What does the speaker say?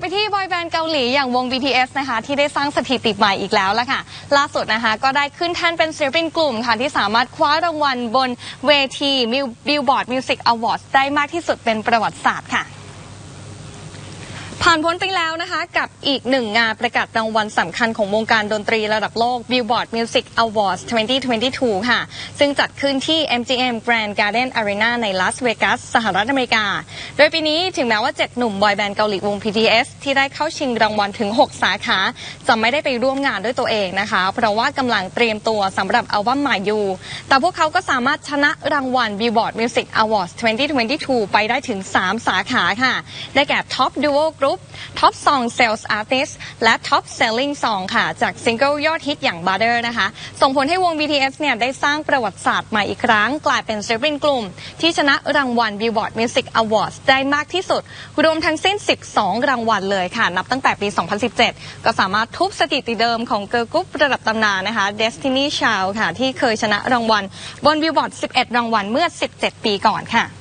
ไปที่บอยแบนด์เกาหลีอย่างวง BTS นะคะที่ได้สร้างสถิติใหม่อีกแล้วละค่ะ ล่าสุดนะคะก็ได้ขึ้นแท่นเป็นศิลปินกลุ่มค่ะที่สามารถคว้ารางวัลบนเวทีบิลบอร์ดมิวสิกอวอร์ดได้มากที่สุดเป็นประวัติศาสตร์ค่ะ ผ่านพ้นไปแล้วนะคะกับอีกหนึ่งงานประกาศรางวัลสำคัญของวงการดนตรีระดับโลก Billboard Music Awards 2022 ค่ะ ซึ่งจัดขึ้นที่ MGM Grand Garden Arena ในลาสเวกัสสหรัฐอเมริกา โดยปีนี้ถึงแม้ว่า 7 หนุ่มบอยแบนด์เกาหลีวง BTS ที่ได้เข้าชิงรางวัลถึง 6 สาขา จะไม่ได้ไปร่วมงานด้วยตัวเองนะคะ เพราะว่ากำลังเตรียมตัวสำหรับอัลบั้มใหม่อยู่ แต่พวกเขาก็สามารถชนะรางวัล Billboard Music Awards 2022 ไปได้ถึง 3 สาขาค่ะ ได้แก่ Top Duo Group Top Song Sales Artist และ Top Selling Song ค่ะ จากซิงเกิลยอดฮิตอย่าง Butter นะคะ ส่งผลให้วง BTS เนี่ยได้สร้างประวัติศาสตร์ใหม่อีกครั้ง กลายเป็นศิลปินกลุ่ม ที่ชนะรางวัล Billboard Music Awards ได้มากที่สุด รวมทั้งสิ้น 12 รางวัลเลยค่ะ นับตั้งแต่ปี 2017 ก็สามารถทุบสถิติเดิมของเกิร์ลกรุ๊ประดับตำนานนะคะ Destiny Child ค่ะ ที่เคยชนะรางวัลบน Billboard 11 รางวัลเมื่อ 17 ปีก่อนค่ะ